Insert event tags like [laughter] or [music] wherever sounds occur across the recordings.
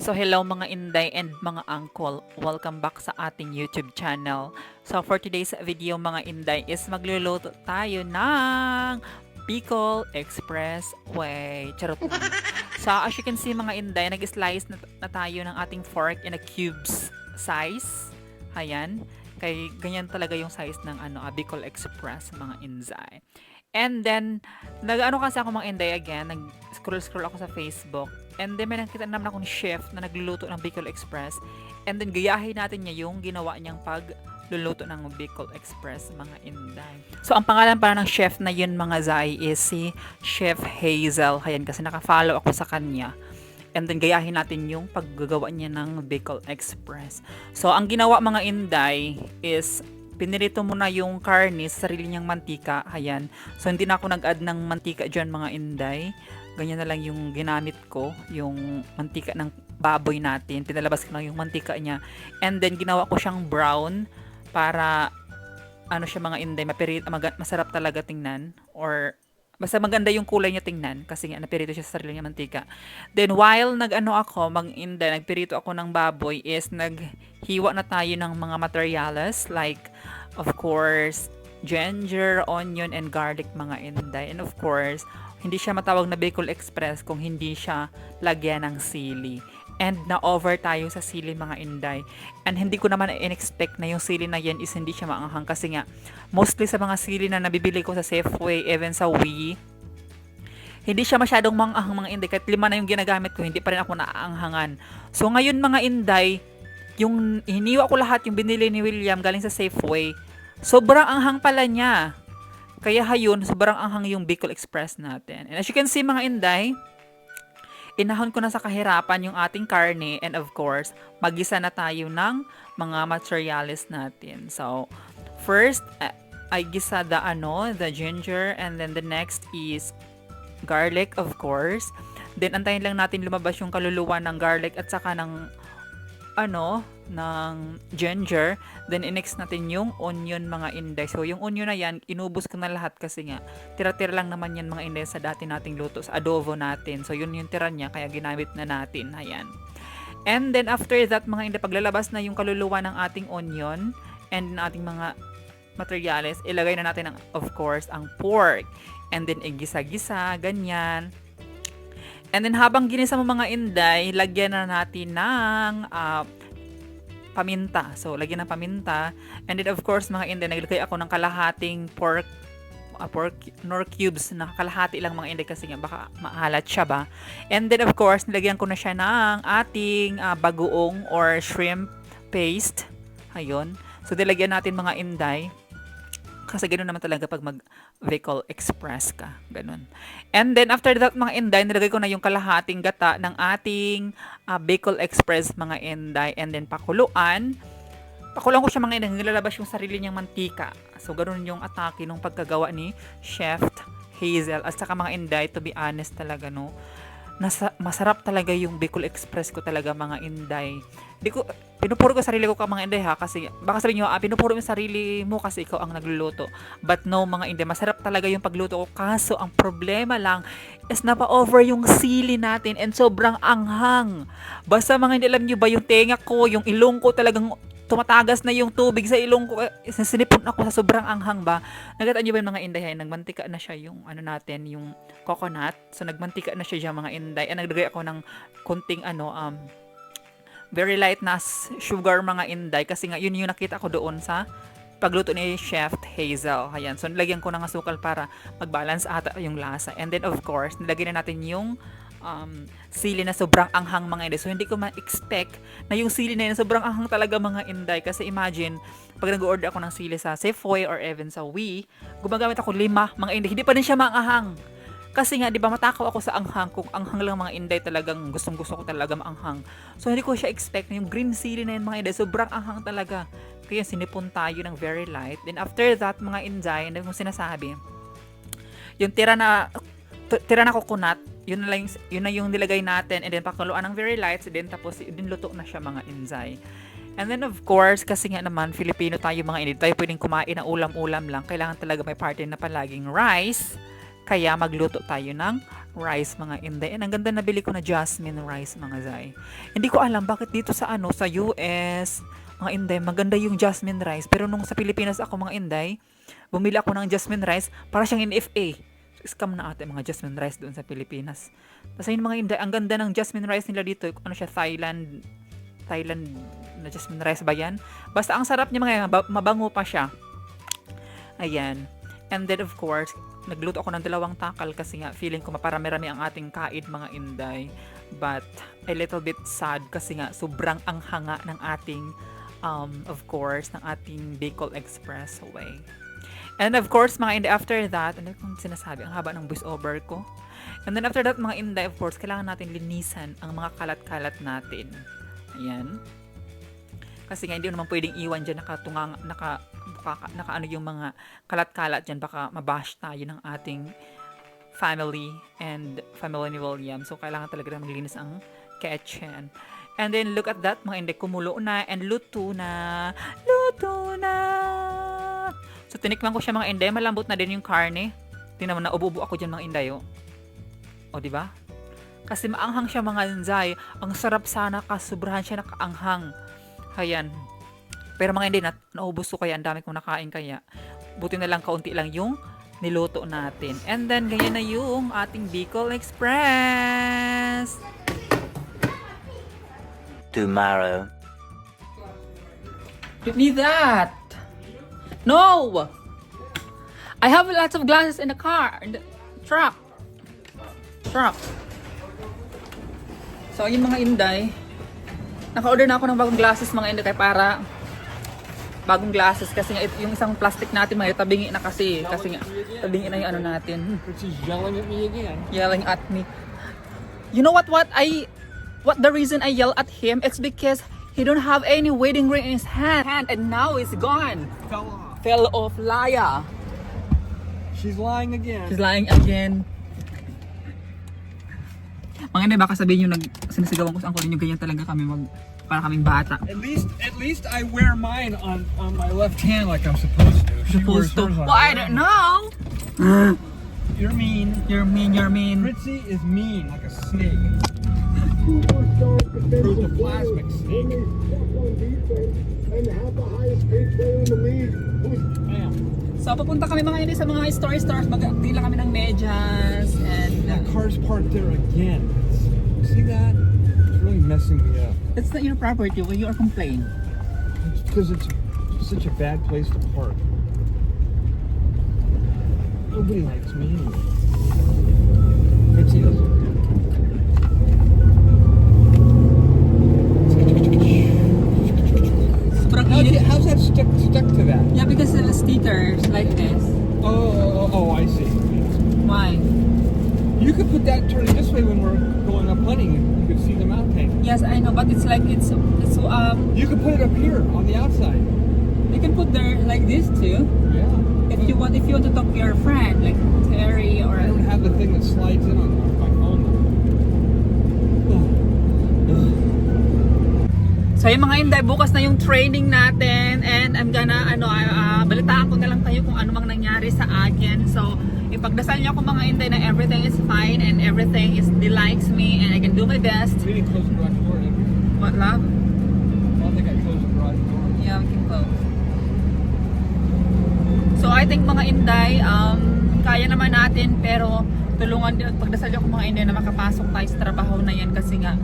So hello mga inday and mga uncle, welcome back sa ating YouTube channel. So for today's video mga inday is magluluto tayo ng Bicol Express Way. Charot. [laughs] So as you can see mga inday, nag-slice na, na tayo ng ating fork in a cubes size. Ayan. Kay ganyan talaga yung size ng ano, ah, Bicol Express mga inday. And then, nag-ano kasi ako mga inday again, nag-scroll-scroll ako sa Facebook. And then, may nakita naman ako ni chef na nagluluto ng Bicol Express. And then, gayahin natin niya yung ginawa niyang pagluluto ng Bicol Express, mga inday. So, ang pangalan pala ng chef na yun, mga zay, is si Chef Hazel. Ayan, kasi naka-follow ako sa kanya. And then, gayahin natin yung paggagawa niya ng Bicol Express. So, ang ginawa mga inday is pinirito mo na yung karne sa sarili niyang mantika. Ayan. So, hindi na ako nag-add ng mantika dyan mga inday. Ganyan na lang yung ginamit ko, yung mantika ng baboy natin. Pinalabas ko lang yung mantika niya. And then, ginawa ko siyang brown para ano siya mga inday, mapirit, masarap talaga tingnan. Or, basta maganda yung kulay niya tingnan kasi nga napirito siya sa sarili niya mantika. Then while nag-ano ako, mag inday, nagpirito ako ng baboy is naghiwa na tayo ng mga materials like of course ginger, onion, and garlic mga inday. And of course, hindi siya matawag na Bicol Express kung hindi siya lagyan ng sili. And na-over tayo sa sili mga inday. And hindi ko naman in-expect na yung sili na yan is hindi siya maanghang kasi nga mostly sa mga sili na nabibili ko sa Safeway, even sa Wii, hindi siya masyadong manghang mga inday. Kahit lima na yung ginagamit ko, hindi pa rin ako naaanghangan. So ngayon mga inday, yung hiniwa ko lahat yung binili ni William galing sa Safeway, sobrang anghang pala niya. Kaya hayun, sobrang anghang yung Bicol Express natin. And as you can see mga inday, inahon ko na sa kahirapan yung ating karne and of course, magisa na tayo ng mga materials natin. So, first, I gisa the ano, the ginger and then the next is garlic of course. Then antayin lang natin lumabas yung kaluluwa ng garlic at saka ng ano, ng ginger. Then, inex natin yung onion mga inday. So, yung onion na yan, inubos ko na lahat kasi nga, tira-tira lang naman yan mga inday sa dati nating luto, sa adobo natin. So, yun yung tira niya, kaya ginamit na natin. Ayan. And then, after that, mga inday, paglalabas na yung kaluluwa ng ating onion and ng ating mga materials, ilagay na natin, ang, of course, ang pork. And then, igisa-gisa, ganyan. And then habang ginisa mo mga inday, lagyan na natin ng ah, paminta. So, lagyan ng paminta. And then of course mga inday, naglagay ako ng kalahating pork ah, pork nor cubes na kalahati lang mga inday kasi nga baka maalat siya ba. And then of course, nilagyan ko na siya ng ating ah, bagoong or shrimp paste. Ayun. So, nilagyan natin mga inday. Kasi ganoon naman talaga pag mag Bicol Express ka. Ganun. And then after that mga inday, nilagay ko na yung kalahating gata ng ating ah, Bicol Express mga inday. And then pakuluan. Pakuluan ko siya mga inday. Nilalabas yung sarili niyang mantika. So ganun yung atake nung pagkagawa ni Chef Hazel. At saka mga inday, to be honest talaga no. Nasa, masarap talaga yung Bicol Express ko talaga mga inday. Di ko, pinupuro ko sarili ko ka mga inday ha kasi baka sabihin nyo, ah, pinupuro mo sarili mo kasi ikaw ang nagluluto. But no mga inday, masarap talaga yung pagluto ko. Kaso ang problema lang is napa-over yung sili natin and sobrang anghang. Basta mga hindi alam nyo ba yung tenga ko, yung ilong ko talagang tumatagas na yung tubig sa ilong ko. Eh, Sinipon ako sa sobrang anghang ba. Nagataan nyo ba yung mga inday? Ay, nagmantika na siya yung ano natin, yung coconut. So nagmantika na siya dyan mga inday. And naglagay ako ng konting ano, um, very light na sugar mga inday kasi nga yun yung nakita ko doon sa pagluto ni Chef Hazel. Ayan. So, nilagyan ko ng asukal para mag-balance ata yung lasa. And then, of course, nilagyan na natin yung um, sili na sobrang anghang mga inday. So, hindi ko ma-expect na yung sili na yun sobrang anghang talaga mga inday. Kasi imagine, pag nag-order ako ng sili sa Safeway or even sa Wii, gumagamit ako lima mga inday. Hindi pa rin siya maanghang. Kasi nga, di ba, matakaw ako sa anghang. Kung anghang lang mga inday talagang gustong gusto ko talaga maanghang. So, hindi ko siya expect na yung green chili na yun mga inday. Sobrang anghang talaga. Kaya sinipon tayo ng very light. Then after that, mga inday, na kung sinasabi, yung tira na tira na coconut, yun na lang yun na yung nilagay natin and then pakuluan ng very light then tapos dinluto na siya mga inzay. And then of course, kasi nga naman Filipino tayo mga inid, tayo pwedeng kumain ng ulam-ulam lang. Kailangan talaga may partner na palaging rice. Kaya magluto tayo ng rice mga inday. And ang ganda nabili ko na jasmine rice mga zay. Hindi ko alam bakit dito sa ano sa US mga inday maganda yung jasmine rice pero nung sa Pilipinas ako mga inday bumili ako ng jasmine rice para siyang NFA. Scam na ate mga jasmine rice doon sa Pilipinas. Tapos yun mga inday, ang ganda ng jasmine rice nila dito, ano siya Thailand Thailand na jasmine rice ba yan? Basta ang sarap niya mga mab- mabango pa siya. Ayan. And then of course, nagluto ako ng dalawang takal kasi nga feeling ko maparami-rami ang ating kaid mga inday. But a little bit sad kasi nga sobrang ang hanga ng ating um, of course, ng ating Bicol Expressway. And of course, mga inday, after that, ano kung sinasabi, ang haba ng voiceover ko. And then after that, mga inday, of course, kailangan natin linisan ang mga kalat-kalat natin. Ayan. Kasi nga, hindi naman pwedeng iwan dyan nakatungang, naka, naka, naka ano yung mga kalat-kalat dyan. Baka mabash tayo ng ating family and family ni William. So, kailangan talaga maglinis ang kitchen. And then, look at that, mga inday, kumulo na and luto na. Luto na! So, tinikman ko siya mga inday. Malambot na din yung karne. Tingnan mo na, ubo-ubo ako dyan mga inday, oh. O, di ba? Kasi maanghang siya mga inday. Ang sarap sana kasubrahan siya nakaanghang. Ayan. Pero mga hindi, na, naubos ko kaya. Ang dami kong nakain kaya. Buti na lang kaunti lang yung niluto natin. And then, ganyan na yung ating Bicol Express. tomorrow. Give me that. No. I have lots of glasses in the car, in the truck. Truck. So, yung mga inday, naka-order na ako ng bagong glasses mga inday para bagong glasses kasi nga yung isang plastic natin mga tabingi na kasi kasi nga tabingi na yung ano natin She's yelling at me again. yelling at me. You know what? What I, what the reason I yell at him? It's because he don't have any wedding ring in his hand, hand and now it's gone. Fell off. Fell off, liar. She's lying again. He's lying again. Mga hindi, baka sabihin nyo nag sinisigawan ko sa angkol nyo, ganyan talaga kami mag, para kaming bata. At least, at least I wear mine on on my left hand like I'm supposed to. She Supposed to. Well, I don't know. You're mean. You're mean, you're mean. Fritzy is mean like a snake. Protoplasmic snake. and have the highest paid player in the league. So, papunta kami mga hindi sa mga store stores, mag-deal kami ng medyas and That car's parked there again. It's- see that? It's really messing me up. it's not your property when you are complaining. Because it's such a bad place to park. Nobody likes me anyway. Fritzy doesn't. How did, how's that stuck stuck to that? Yeah, because the stickers like this. Oh, oh, oh, I see. Why? You could put that turning this way when we're going up hunting. You could see the mountain. Yes, I know, but it's like it's it's um You could put it up here on the outside. you can put there like this too. Yeah. If you want if you want to talk to your friend like Terry or I don't have the thing that slides in on my So yung mga inday, bukas na yung training natin and I'm gonna, ano, ah, balitaan ko na lang kayo kung ano mang nangyari sa akin. So, ipagdasal niyo ako mga inday na everything is fine and everything is delights me and I can do my best. Didn't close the garage door, we? What, love? I don't think I closed the garage door. Yeah, we can close. So, I think mga inday, um, kaya naman natin pero tulungan din at pagdasal niyo ako mga inday na makapasok tayo sa trabaho na yan kasi nga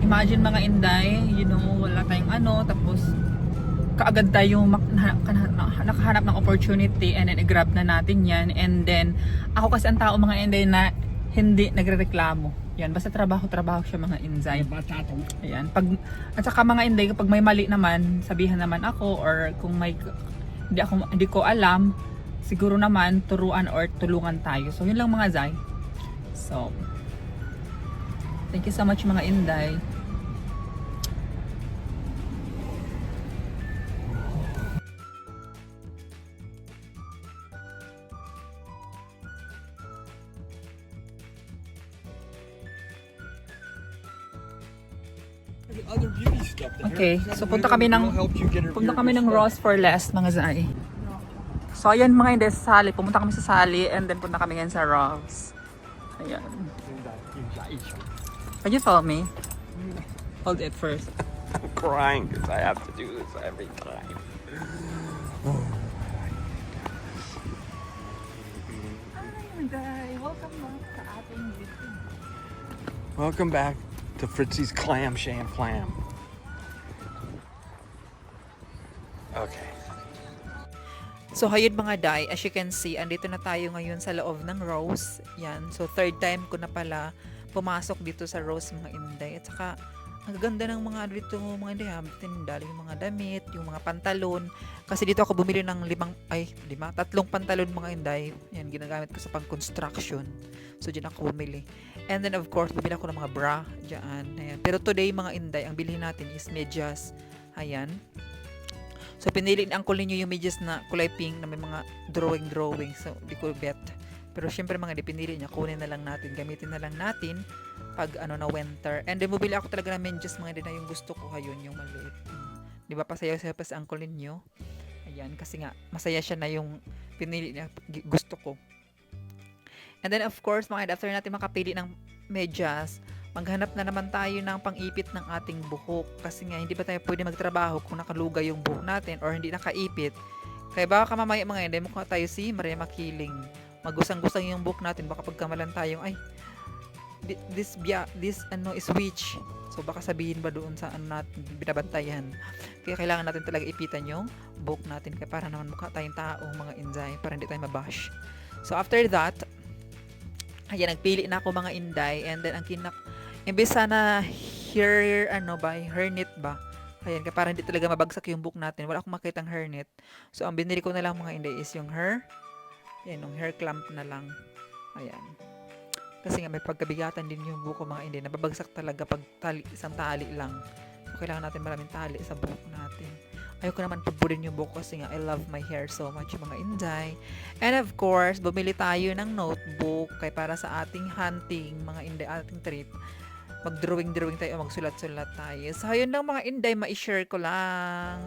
imagine mga inday, you know, wala tayong ano, tapos kaagad tayo nakahanap ng opportunity and then i-grab na natin yan and then ako kasi ang tao mga inday na hindi nagrereklamo yan basta trabaho trabaho siya mga inday. Ayan. Pag, at saka mga inday, kapag may mali naman, sabihan naman ako or kung may hindi ako hindi ko alam, siguro naman turuan or tulungan tayo. So yun lang mga zay. So Thank you so much mga inday. Okay, so punta kami ng punta kami ng? Ross for Less mga zay. So ayan mga inday sa Sally, pumunta kami sa Sally and then punta kami ngayon sa Ross. Ayan. Can you follow me? Hold it first. I'm crying because I have to do this every time. Welcome back sa ating YouTube. Welcome back to Fritzy's Clam Sham Flam. Okay. So, hayun mga day, as you can see, andito na tayo ngayon sa loob ng Rose. Yan. So, third time ko na pala pumasok dito sa Rose mga inday. At saka, ang ganda ng mga dito mga inday ha. Tinda yung mga damit, yung mga pantalon. Kasi dito ako bumili ng limang, ay, lima, tatlong pantalon mga inday. Yan, ginagamit ko sa pang-construction. So, dyan ako bumili. And then, of course, bumili ako ng mga bra dyan. Ayan. Pero today, mga inday, ang bilhin natin is medyas. Ayan. So, pinili ni Uncle ninyo yung medyas na kulay pink na may mga drawing-drawing. So, di ko bet. Pero syempre mga di pinili niya, kunin na lang natin, gamitin na lang natin pag ano na winter. And then, bumili ako talaga ng medyas mga di na yung gusto ko ngayon, yung maliit. Di ba pasaya siya pa sa Uncle ninyo? Ayan, kasi nga, masaya siya na yung pinili niya, gi- gusto ko. And then, of course, mga after natin makapili ng medyas, maghanap na naman tayo ng pang-ipit ng ating buhok. Kasi nga, hindi ba tayo pwede magtrabaho kung nakalugay yung buhok natin or hindi nakaipit. Kaya baka mamaya mga hindi, mukha tayo si Maria Makiling. Magusang-gusang yung buhok natin, baka pagkamalan tayo, ay, thi- this, bia, this, ano, is witch. So, baka sabihin ba doon sa ano natin, binabantayan. Kaya kailangan natin talaga ipitan yung buhok natin. Kaya para naman mukha tayong tao, mga inday, para hindi tayo mabash. So, after that, ayan, nagpili na ako mga inday. And then, ang kinak, imbes sana hair, ano ba, hairnet ba? Ayan, kaya para hindi talaga mabagsak yung book natin. Wala akong makitang hairnet. So, ang binili ko na lang mga inday is yung hair. Ayan, yung hair clamp na lang. Ayan. Kasi nga may pagkabigatan din yung buko mga inday. Nababagsak talaga pag tali, isang tali lang. So, kailangan natin maraming tali sa buhok natin. Ayoko naman pagburin yung buhok kasi nga I love my hair so much mga inday. And of course, bumili tayo ng notebook kay para sa ating hunting, mga inday, ating trip mag-drawing-drawing tayo, magsulat-sulat tayo. So, yun lang mga inday, ma-share ko lang.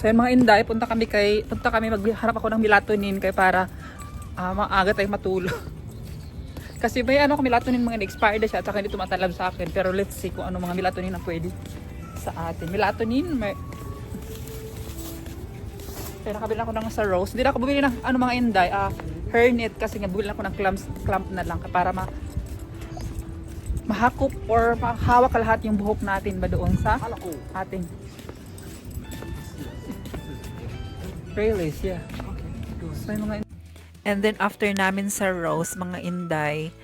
So yung mga inday, punta kami kay, punta kami magharap ako ng melatonin kay para ah, maaga tayo matulog. [laughs] Kasi may ano ko melatonin mga expired na siya at saka hindi tumatalab sa akin. Pero let's see kung ano mga melatonin ang pwede sa atin. Melatonin, may... Kaya nakabili ako ng sa Rose. Hindi na ako bumili ng ano mga inday, ah, hairnet kasi nga bumili ako ng clamps, clamp na lang para ma mahakop or mahawak lahat yung buhok natin ba doon sa ating Really, yeah. So, yung mga And then, after namin sa Rose, mga inday,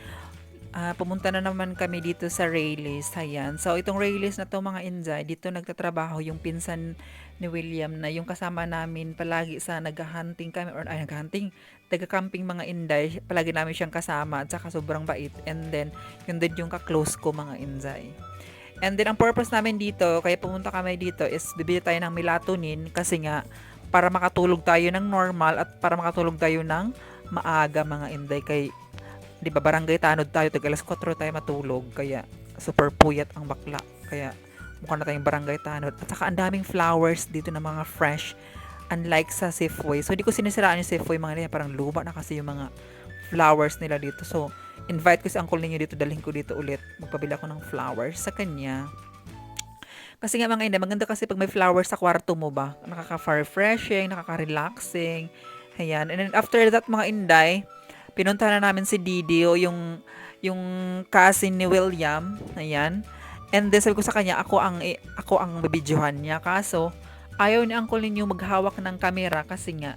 ah, pumunta na naman kami dito sa Raylis. Ayan. So, itong Raylis na to mga inday, dito nagtatrabaho yung pinsan ni William na yung kasama namin palagi sa naghahunting kami or ay naghahunting taga-camping mga inday palagi namin siyang kasama at saka sobrang bait and then yun din yung ka-close ko mga inday and then ang purpose namin dito kaya pumunta kami dito is bibili tayo ng melatonin kasi nga para makatulog tayo ng normal at para makatulog tayo ng maaga mga inday. Kay di ba barangay tanod tayo tag alas 4 tayo matulog kaya super puyat ang bakla. Kaya mukha na tayong barangay tanod. At saka ang daming flowers dito na mga fresh unlike sa Safeway so hindi ko sinisiraan yung Safeway mga nila parang luma na kasi yung mga flowers nila dito. So invite ko si uncle ninyo dito dalhin ko dito ulit. Magpabili ako ng flowers sa kanya kasi nga mga ina, maganda kasi pag may flowers sa kwarto mo ba, nakaka-refreshing, nakaka-relaxing. Ayan. And then after that mga inday, pinunta na namin si Didi o yung yung cousin ni William. Ayan. And then sabi ko sa kanya, ako ang ako ang bibidyohan niya. Kaso, ayaw ni uncle ninyo maghawak ng camera kasi nga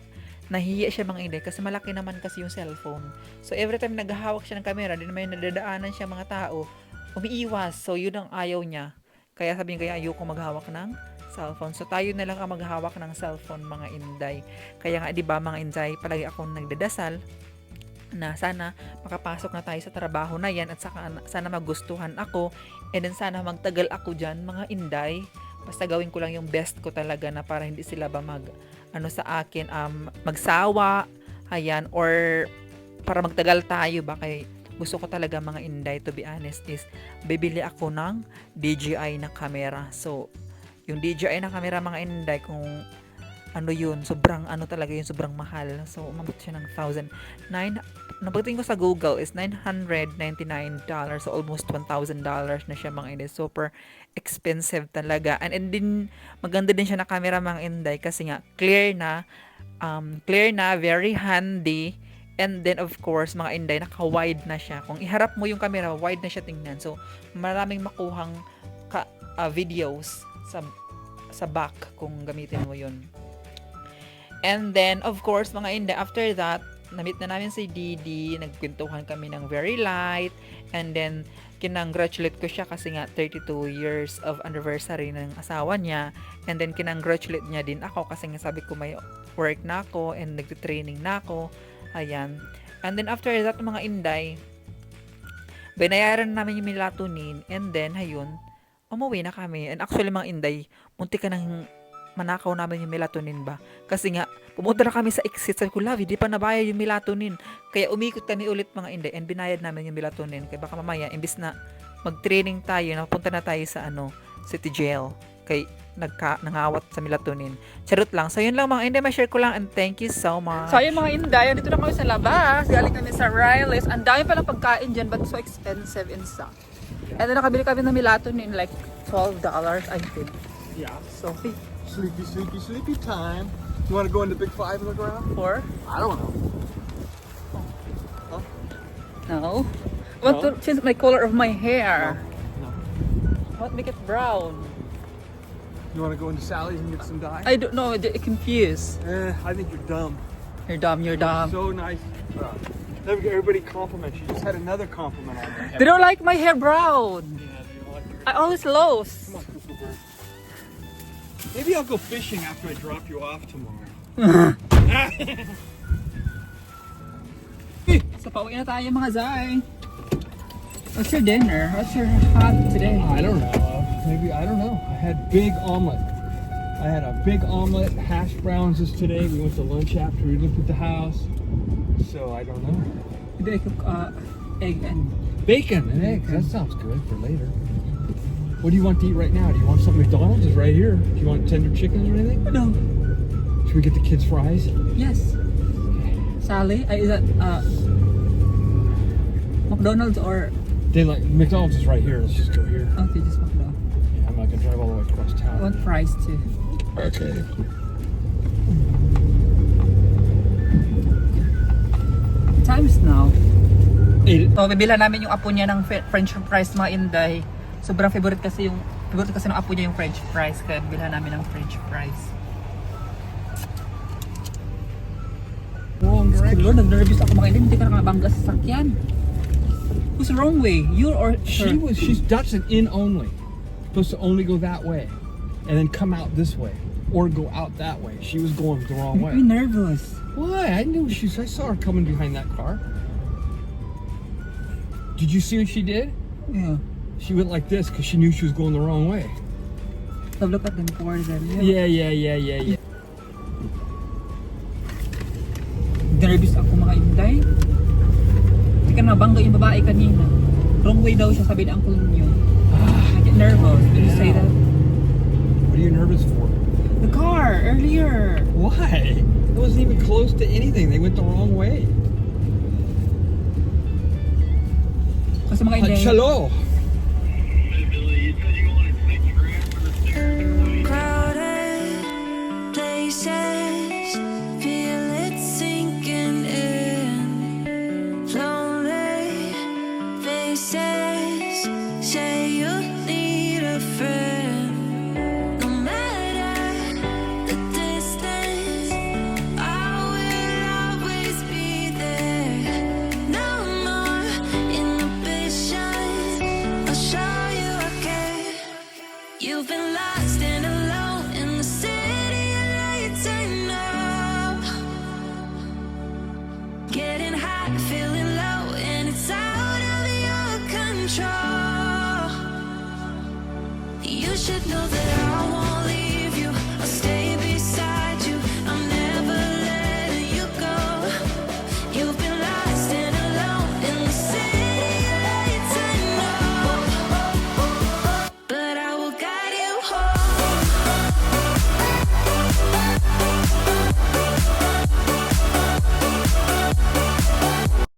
nahihiya siya mga inday kasi malaki naman kasi yung cellphone. So every time naghahawak siya ng camera, di naman nadadaanan siya mga tao, umiiwas. So yun ang ayaw niya. Kaya sabi niya, kaya ayoko maghawak ng cellphone. So tayo na lang ang maghawak ng cellphone mga inday. Kaya nga 'di ba mga inday, palagi akong nagdadasal na sana makapasok na tayo sa trabaho na yan at saka, sana magustuhan ako and then sana magtagal ako dyan mga inday basta gawin ko lang yung best ko talaga na para hindi sila ba mag ano sa akin um, magsawa ayan or para magtagal tayo ba kay gusto ko talaga mga inday to be honest is bibili ako ng DJI na camera so yung DJI na camera mga inday kung ano yun, sobrang ano talaga yun, sobrang mahal. So, umabot siya ng 1,000. Nine, nabating ko sa Google is $999. So, almost $1,000 na siya mga inday. Super expensive talaga. And, and din, maganda din siya na camera mga inday kasi nga, clear na, um, clear na, very handy. And then, of course, mga inday, naka-wide na siya. Kung iharap mo yung camera, wide na siya tingnan. So, maraming makuhang ka, ah, videos sa sa back kung gamitin mo yun. And then, of course, mga inday, after that, na-meet na namin si Didi, nagkwentuhan kami ng very light, and then, kinongratulate ko siya kasi nga 32 years of anniversary ng asawa niya, and then kinongratulate niya din ako kasi nga sabi ko may work na ako, and nagtitraining na ako, ayan. And then, after that, mga inday, binayaran namin yung melatonin, and then, ayun, umuwi na kami. And actually, mga inday, munti ka nang manakaw namin yung melatonin ba? Kasi nga, pumunta na kami sa exit. Sabi ko, Lavi, di pa nabayad yung melatonin. Kaya umikot kami ulit mga inday and binayad namin yung melatonin. Kaya baka mamaya, imbis na mag-training tayo, napunta na tayo sa ano, city jail. Kay nagka, nangawat sa melatonin. Charot lang. So, yun lang mga inday, ma-share ko lang and thank you so much. So ayun mga inday, dito na kami sa labas. Galing kami sa Riles. Ang dami palang pagkain dyan but so expensive and stuff. And then nakabili kami ng melatonin like $12 I think. Yeah. So, Sleepy, sleepy, sleepy time. You want to go into Big Five and look around? for? I don't know. No. What No? to change my color of my hair? No. What make it brown? You want to go into Sally's and get some dye? I don't know, I'm confused. Eh, I think you're dumb. You're dumb, you're dumb. So nice. Uh, everybody compliments you. Just had another compliment on head. They don't like my hair brown. Yeah, what? I always lose. Come on, Cuckoo Maybe I'll go fishing after I drop you off tomorrow. [laughs] [laughs] Pauwi na tayo mga Zay. What's your dinner? What's your hot today? I don't know. Maybe I don't know. I had big omelet. I had a big omelet, hash browns this today. We went to lunch after we looked at the house. So I don't know. I uh, egg and Bacon and eggs. That sounds good for later. What do you want to eat right now? Do you want something McDonald's? Is right here. Do you want tender chicken or anything? no. Should we get the kids fries? Yes. Sally, uh, is that uh, McDonald's or They like McDonald's is right here. Let's just go here. okay, just all the way across town. want fries too. Okay. Times now. Eight. So, bibila namin yung apo niya ng french fries mga inday. Sobrang favorite kasi yung favorite kasi ng apo niya yung french fries kaya bibila namin ng french fries. Wrong direction. Lord, nag-nervous ako mga inday. Hindi ka nakabangga sa sakyan. Who's the wrong way? You or She was. She's Dutch and in only. Supposed to only go that way, and then come out this way, or go out that way. She was going the wrong Make way. me nervous. Why? I knew she. I saw her coming behind that car. Did you see what she did? Yeah. She went like this because she knew she was going the wrong way. So look at them for them. Yeah, yeah, yeah, yeah, yeah. Nervous ako mga inday. Hindi ka nabangga yung babae kanina. Wrong way daw siya sabi ni uncle niyo. Nervous when you say that. What are you nervous for? The car earlier. Why? It wasn't even close to anything. They went the wrong way. Kasi mga inday. Hello.